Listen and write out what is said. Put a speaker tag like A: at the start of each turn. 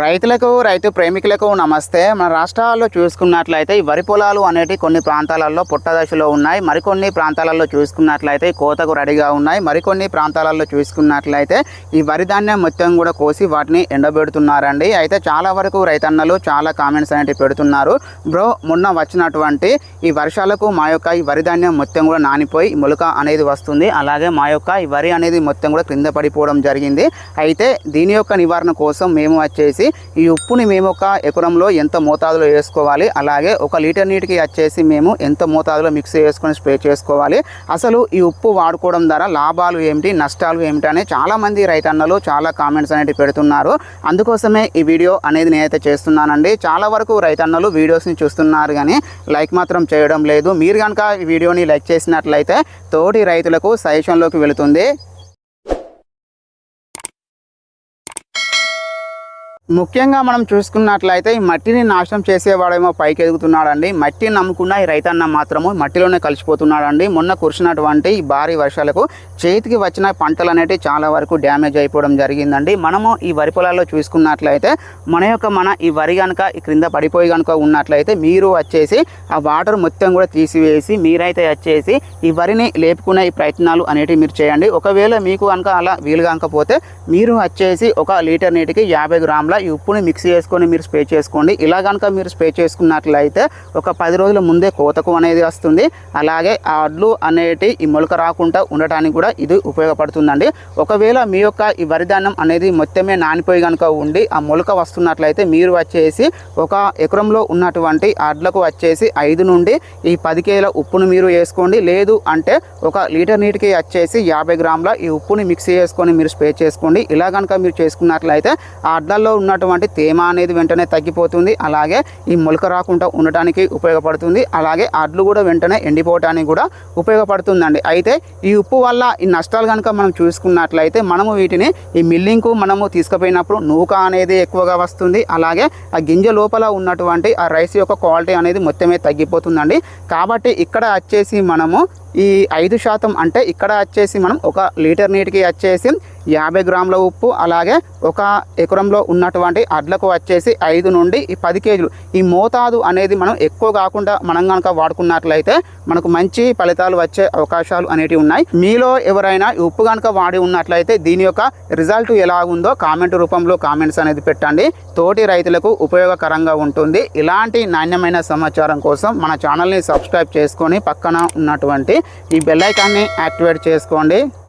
A: రైతులకు రైతు ప్రేమికులకు నమస్తే. మన రాష్ట్రాల్లో చూసుకున్నట్లయితే ఈ వరి పొలాలు అనేటి కొన్ని ప్రాంతాలలో పుట్ట దశలో ఉన్నాయి. మరికొన్ని ప్రాంతాలలో చూసుకున్నట్లయితే కోతకు రెడీగా ఉన్నాయి. మరికొన్ని ప్రాంతాలలో చూసుకున్నట్లయితే ఈ వరి ధాన్యం మొత్తం కూడా కోసి వాటిని ఎండబెడుతున్నారండి. అయితే చాలా వరకు రైతన్నలు చాలా కామెంట్స్ అనేవి పెడుతున్నారు. బ్రో మొన్న వచ్చినటువంటి ఈ వర్షాలకు మా యొక్క ఈ వరి ధాన్యం మొత్తం కూడా నానిపోయి మొలక అనేది వస్తుంది. అలాగే మా యొక్క ఈ వరి అనేది మొత్తం కూడా క్రింద పడిపోవడం జరిగింది. అయితే దీని యొక్క నివారణ కోసం మేము వచ్చేసి ఈ ఉప్పుని మేము ఒక ఎకరంలో ఎంత మోతాదులో వేసుకోవాలి అలాగే ఒక లీటర్ నీటికి వచ్చేసి మేము ఎంత మోతాదులో మిక్స్ చేసుకొని స్ప్రే చేసుకోవాలి. అసలు ఈ ఉప్పు వాడుకోవడం ద్వారా లాభాలు ఏమిటి నష్టాలు ఏమిటి అని చాలామంది రైతన్నలు చాలా కామెంట్స్ అనేవి పెడుతున్నారు. అందుకోసమే ఈ వీడియో అనేది నేనైతే చేస్తున్నానండి. చాలా వరకు రైతన్నలు వీడియోస్ని చూస్తున్నారు కానీ లైక్ మాత్రం చేయడం లేదు. మీరు కనుక ఈ వీడియోని లైక్ చేసినట్లయితే తోటి రైతులకు సజెషన్లోకి వెళుతుంది. ముఖ్యంగా మనం చూసుకున్నట్లయితే ఈ మట్టిని నాశనం చేసేవాడేమో పైకి ఎదుగుతున్నాడండి మట్టిని నమ్ముకున్న ఈ రైతన్న మాత్రము మట్టిలోనే కలిసిపోతున్నాడండి. మొన్న కురిసినటువంటి ఈ భారీ వర్షాలకు చేతికి వచ్చిన పంటలు అనేవి చాలా వరకు డ్యామేజ్ అయిపోవడం జరిగిందండి. మనము ఈ వరి పొలాల్లో చూసుకున్నట్లయితే మన యొక్క మన ఈ వరి కనుక ఈ క్రింద పడిపోయి కనుక ఉన్నట్లయితే మీరు వచ్చేసి ఆ వాటర్ మొత్తం కూడా తీసివేసి మీరైతే వచ్చేసి ఈ వరిని లేపుకునే ఈ ప్రయత్నాలు అనేటివి మీరు చేయండి. ఒకవేళ మీకు కనుక అలా వీలు కాకపోతే మీరు వచ్చేసి ఒక లీటర్ నీటికి యాభై గ్రాముల ఈ ఉప్పుని మిక్స్ చేసుకొని మీరు స్ప్రే చేసుకోండి. ఇలా కనుక మీరు స్ప్రే చేసుకున్నట్లయితే ఒక పది రోజుల ముందే కోతకు అనేది వస్తుంది. అలాగే ఆ అడ్లు అనేటి ఈ మొలక రాకుండా ఉండటానికి కూడా ఇది ఉపయోగపడుతుందండి. ఒకవేళ మీ యొక్క ఈ వరిధాన్యం అనేది మొత్తమే నానిపోయి కనుక ఉండి ఆ మొలక వస్తున్నట్లయితే మీరు వచ్చేసి ఒక ఎకరంలో ఉన్నటువంటి అడ్లకు వచ్చేసి ఐదు నుండి ఈ పది కేల ఉప్పును మీరు వేసుకోండి. లేదు అంటే ఒక లీటర్ నీటికి వచ్చేసి యాభై గ్రాముల ఈ ఉప్పుని మిక్స్ చేసుకొని మీరు స్ప్రే చేసుకోండి. ఇలా కనుక మీరు చేసుకున్నట్లయితే ఆ అడ్లల్లో ఉన్నటువంటి తేమ అనేది వెంటనే తగ్గిపోతుంది. అలాగే ఈ మొలక రాకుండా ఉండటానికి ఉపయోగపడుతుంది. అలాగే అడ్లు కూడా వెంటనే ఎండిపోవటానికి కూడా ఉపయోగపడుతుందండి. అయితే ఈ ఉప్పు వల్ల ఈ నష్టాలు కనుక మనం చూసుకున్నట్లయితే మనము వీటిని ఈ మిల్లింగ్కు మనము తీసుకుపోయినప్పుడు నూక అనేది ఎక్కువగా వస్తుంది. అలాగే ఆ గింజ లోపల ఉన్నటువంటి ఆ రైస్ యొక్క క్వాలిటీ అనేది మొత్తమే తగ్గిపోతుందండి. కాబట్టి ఇక్కడ వచ్చేసి మనము ఈ ఐదు శాతం అంటే ఇక్కడ వచ్చేసి మనం ఒక లీటర్ నీటికి వచ్చేసి యాభై గ్రాముల ఉప్పు అలాగే ఒక ఎకరంలో ఉన్నటువంటి అడ్లకు వచ్చేసి ఐదు నుండి ఈ పది కేజీలు. ఈ మోతాదు అనేది మనం ఎక్కువ కాకుండా మనం కనుక వాడుకున్నట్లయితే మనకు మంచి ఫలితాలు వచ్చే అవకాశాలు అనేటివి ఉన్నాయి. మీలో ఎవరైనా ఉప్పు కనుక వాడి ఉన్నట్లయితే దీని యొక్క రిజల్ట్ ఎలా ఉందో కామెంట్ రూపంలో కామెంట్స్ అనేది పెట్టండి. తోటి రైతులకు ఉపయోగకరంగా ఉంటుంది. ఇలాంటి నాణ్యమైన సమాచారం కోసం మన ఛానల్ని సబ్స్క్రైబ్ చేసుకొని పక్కన ఉన్నటువంటి ఈ బెల్లైకాన్ని యాక్టివేట్ చేసుకోండి.